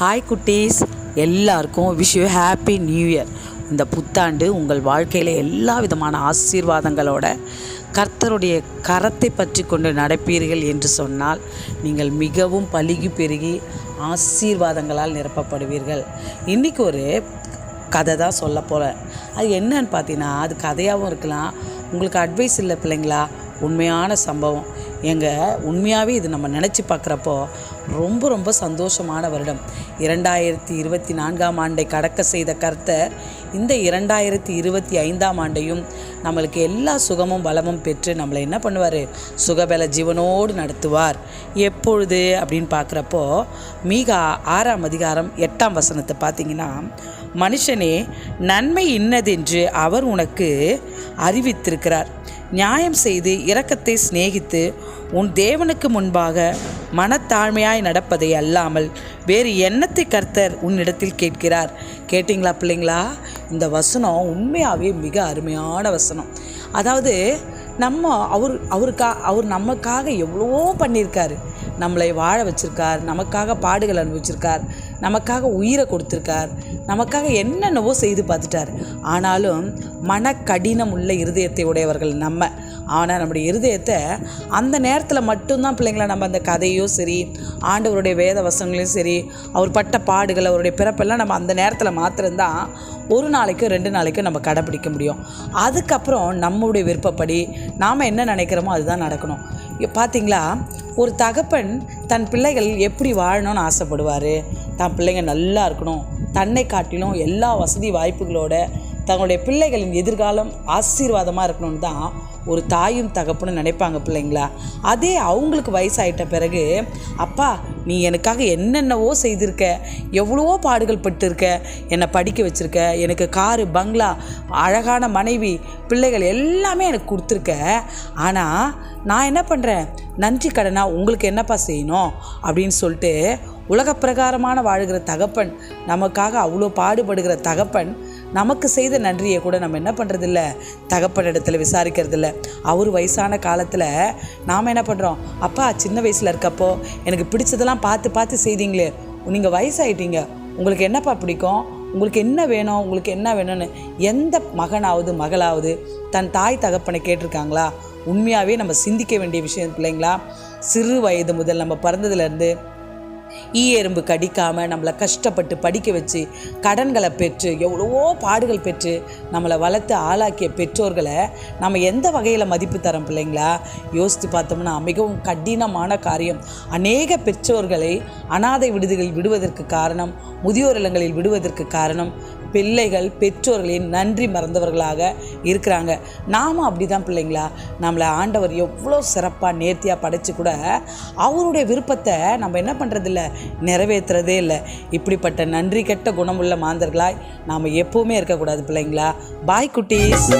Hi குட்டீஸ். எல்லாருக்கும் wish you happy new year இந்த புத்தாண்டு உங்கள் வாழ்க்கையில் எல்லா விதமான ஆசீர்வாதங்களோட கர்த்தருடைய கரத்தை பற்றி கொண்டு நடப்பீர்கள் என்று சொன்னால் நீங்கள் மிகவும் பழுகி பெருகி ஆசீர்வாதங்களால் நிரப்பப்படுவீர்கள். இன்றைக்கி ஒரு கதை தான் சொல்ல போகிறேன் அது என்னன்னு பார்த்தீங்கன்னா அது கதையாகவும் இருக்கலாம். உங்களுக்கு அட்வைஸ் இல்லை பிள்ளைங்களா? உண்மையான சம்பவம். எங்க உண்மையாகவே இது நம்ம நினச்சி பார்க்குறப்போ ரொம்ப ரொம்ப சந்தோஷமான வருடம். இரண்டாயிரத்தி இருபத்தி நான்காம் ஆண்டை கடக்க செய்த கர்த்தர் இந்த இரண்டாயிரத்தி இருபத்தி ஐந்தாம் ஆண்டையும் நம்மளுக்கு எல்லா சுகமும் பலமும் பெற்று நம்மளை என்ன பண்ணுவார்? சுகபல ஜீவனோடு நடத்துவார். எப்பொழுது? அப்படின்னு பார்க்குறப்போ மீகா ஆறாம் அதிகாரம் எட்டாம் வசனத்தை பார்த்தீங்கன்னா மனுஷனே நன்மை இன்னதென்று அவர் உனக்கு அறிவித்திருக்கிறார். நியாயம் செய்து இரக்கத்தை சிநேகித்து உன் தேவனுக்கு முன்பாக மனத்தாழ்மையாய் நடப்பதை அல்லாமல் வேறு எண்ணத்தை கர்த்தர் உன்னிடத்தில் கேட்கிறார். கேட்டிங்களா பிள்ளைங்களா? இந்த வசனம் உண்மையாகவே மிக அருமையான வசனம். அதாவது நம்ம அவர் அவருக்கா அவர் நமக்காக எவ்வளவோ பண்ணியிருக்காரு. நம்மளை வாழ வச்சுருக்கார் நமக்காக பாடுகள் அனுபவிச்சிருக்கார் நமக்காக உயிரை கொடுத்துருக்கார் நமக்காக என்னென்னவோ செய்து பார்த்துட்டார். ஆனாலும் மன கடினம் உள்ள இருதயத்தை உடையவர்கள் நம்ம. ஆனால் நம்முடைய இருதயத்தை அந்த நேரத்தில் மட்டும்தான் பிள்ளைங்களை நம்ம அந்த கதையோ சரி ஆண்டவருடைய வேத வசங்களையும் சரி அவர் பட்ட பாடுகள் அவருடைய பிறப்பெல்லாம் நம்ம அந்த நேரத்தில் மாத்திரம்தான் ஒரு நாளைக்கோ ரெண்டு நாளைக்கோ நம்ம கடைப்பிடிக்க முடியும். அதுக்கப்புறம் நம்முடைய விருப்பப்படி நாம் என்ன நினைக்கிறோமோ அதுதான் நடக்கணும். பார்த்தீங்களா ஒரு தகப்பன் தன் பிள்ளைகள் எப்படி வாழணும்னு ஆசைப்படுவார்? தன் பிள்ளைங்க நல்லா இருக்கணும். தன்னை காட்டிலும் எல்லா வசதி வாய்ப்புகளோட தங்களுடைய பிள்ளைகளின் எதிர்காலம் ஆசீர்வாதமாக இருக்கணும்னு தான் ஒரு தாயும் தகப்புன்னு நினைப்பாங்க பிள்ளைங்களா? அதே அவங்களுக்கு வயசாயிட்ட பிறகு அப்பா நீ எனக்காக என்னென்னவோ செய்திருக்க எவ்வளவோ பாடுகள் பட்டிருக்க என்னை படிக்க வச்சுருக்க எனக்கு காரு பங்களா அழகான மனைவி பிள்ளைகள் எல்லாமே எனக்கு கொடுத்துருக்க. ஆனால் நான் என்ன பண்ணுறேன் நன்றி கடனா உங்களுக்கு என்னப்பா செய்யணும்? அப்படின்னு சொல்லிட்டு உலக பிரகாரமான வாழ்கிற தகப்பன் நமக்காக அவ்வளோ பாடுபடுகிற தகப்பன் நமக்கு செய்த நன்றியை கூட நம்ம என்ன பண்ணுறதில்ல தகப்பன் இடத்துல விசாரிக்கிறதில்ல. அவர் வயசான காலத்தில் நாம் என்ன பண்ணுறோம் அப்பா சின்ன வயசில் இருக்கப்போ எனக்கு பிடிச்சதெல்லாம் பார்த்து பார்த்து செய்தீங்களே. நீங்கள் வயசாகிட்டீங்க உங்களுக்கு என்னப்பா பிடிக்கும்? உங்களுக்கு என்ன வேணும்? உங்களுக்கு என்ன வேணும்னு எந்த மகனாவது மகளாவது தன் தாய் தகப்பனை கேட்டிருக்காங்களா? உண்மையாகவே நம்ம சிந்திக்க வேண்டிய விஷயம் பிள்ளைங்களா சிறு வயது முதல் நம்ம பிறந்ததுலேருந்து ஈ எறும்பு கடிக்காமல் நம்மளை கஷ்டப்பட்டு படிக்க வச்சு கடன்களை பெற்று எவ்வளவோ பாடுகள் பெற்று நம்மளை வளர்த்து ஆளாக்கிய பெற்றோர்களை நம்ம எந்த வகையில் மதிப்பு தரோம் பிள்ளைங்களா? யோசித்து பார்த்தோம்னா மிகவும் கடினமான காரியம். அநேக பெற்றோர்களை அனாதை விடுதிகளில் விடுவதற்கு காரணம் முதியோர் இல்லங்களில் விடுவதற்கு காரணம் பிள்ளைகள் பெற்றோர்களின் நன்றி மறந்தவர்களாக இருக்கிறாங்க. நாமும் அப்படி தான் பிள்ளைங்களா? நம்மளை ஆண்டவர் எவ்வளோ சிறப்பாக நேர்த்தியாக படைச்சு கூட அவருடைய விருப்பத்தை நம்ம என்ன பண்ணுறதில்ல நிறைவேற்றுறதே இல்லை. இப்படிப்பட்ட நன்றி கெட்ட குணமுள்ள மாந்தர்களாய் நாம் எப்போவுமே இருக்கக்கூடாது பிள்ளைங்களா? பாய் குட்டீஸ்.